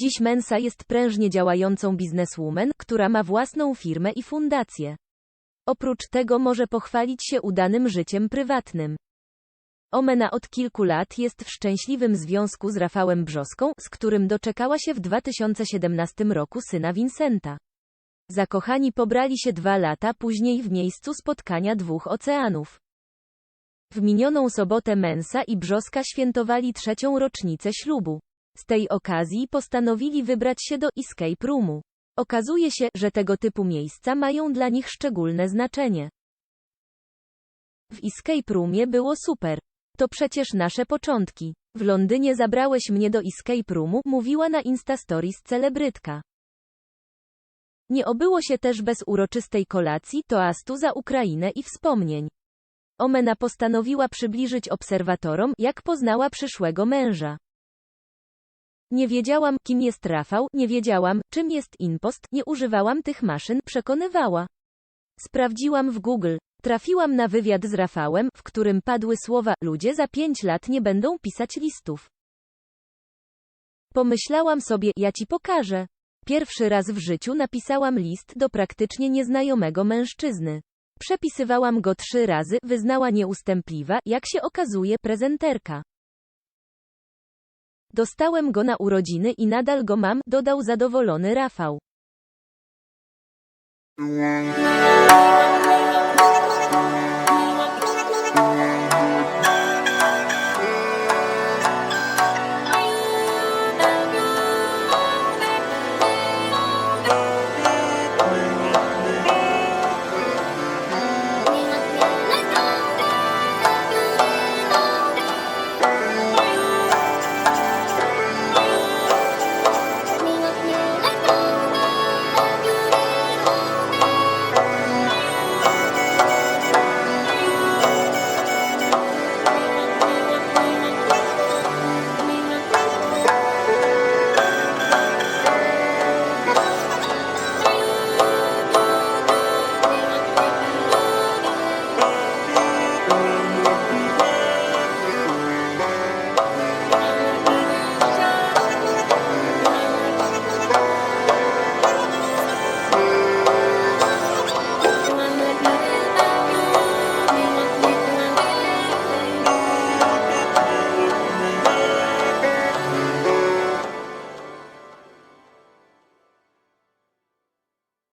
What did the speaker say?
Dziś Mensa jest prężnie działającą bizneswoman, która ma własną firmę i fundację. Oprócz tego może pochwalić się udanym życiem prywatnym. Omena od kilku lat jest w szczęśliwym związku z Rafałem Brzoską, z którym doczekała się w 2017 roku syna Vincenta. Zakochani pobrali się dwa lata później w miejscu spotkania dwóch oceanów. W minioną sobotę Mensa i Brzoska świętowali trzecią rocznicę ślubu. Z tej okazji postanowili wybrać się do escape roomu. Okazuje się, że tego typu miejsca mają dla nich szczególne znaczenie. W escape roomie było super. To przecież nasze początki. W Londynie zabrałeś mnie do escape roomu, mówiła na Insta Stories celebrytka. Nie obyło się też bez uroczystej kolacji, toastu za Ukrainę i wspomnień. Omena postanowiła przybliżyć obserwatorom, jak poznała przyszłego męża. Nie wiedziałam, kim jest Rafał, nie wiedziałam, czym jest impost, nie używałam tych maszyn, przekonywała. Sprawdziłam w Google. Trafiłam na wywiad z Rafałem, w którym padły słowa: Ludzie za pięć lat nie będą pisać listów. Pomyślałam sobie: Ja ci pokażę. Pierwszy raz w życiu napisałam list do praktycznie nieznajomego mężczyzny. Przepisywałam go trzy razy, wyznała nieustępliwa, jak się okazuje, prezenterka. Dostałem go na urodziny i nadal go mam, dodał zadowolony Rafał.